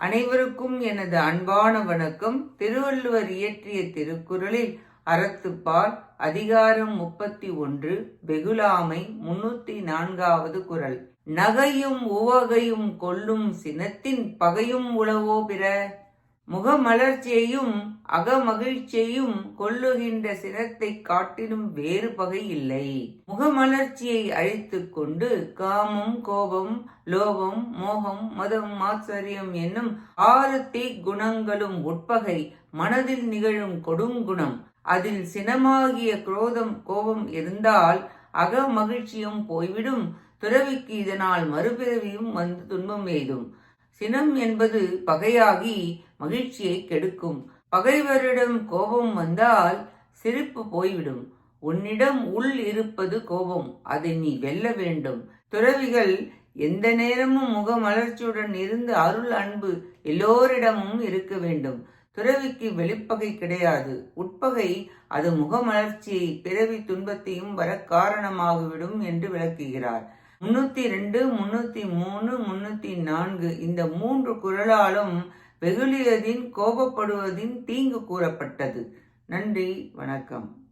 அனைவருக்கும் எனது அன்பான வணக்கம். திருவள்ளுவர் இயற்றிய திருக்குறளில் அறத்துப்பால் அதிகாரம் முப்பத்தி ஒன்று வெகுலாமை முன்னூத்தி நான்காவது குறள். நகையும் உவகையும் கொல்லும் சினத்தின் பகையும் உளவோ பிற முகமலர்ச்சியையும் அகமகிழ்ச்சியையும் கொல்லுகின்ற சினத்தை காட்டிலும் வேறு பகை இல்லை. முகமலர்ச்சியை அழித்து கொண்டு காமம் கோபம் லோபம் மோகம் மதம் மாச்சரியம் என்னும் ஆறு தீ குணங்களும் உட்பகை மனதில் நிகழும் கொடுங்குணம் அதில் சினமாகிய குரோதம் கோபம் இருந்தால் அகமகிழ்ச்சியும் போய்விடும். துறவிக்கு இதனால் மறுபிறவியும் வந்து துன்பம் எய்தும். சினம் என்பது பகையாகி மகிழ்ச்சியை கெடுக்கும். பகைவரிடம் கோபம் வந்தால் சிரிப்பு போய்விடும். உன்னிடம் உள் இருப்பது கோபம். அதை நீ வெல்ல வேண்டும். துறவிகள் எந்த நேரமும் முகமலர்ச்சியுடன் இருந்து அருள் அன்பு எல்லோரிடமும் இருக்க வேண்டும். துறவிக்கு வெளிப்பகை கிடையாது. உட்பகை அது முகமலர்ச்சியை பிறவி துன்பத்தையும் வர காரணமாகிவிடும் என்று விளக்குகிறார். முன்னூத்தி ரெண்டு முன்னூத்தி மூணு முன்னூத்தி நான்கு. இந்த மூன்று குரலாலும் வெகுளியதின் கோபப்படுவதின் தீங்கு கூறப்பட்டது. நன்றி வணக்கம்.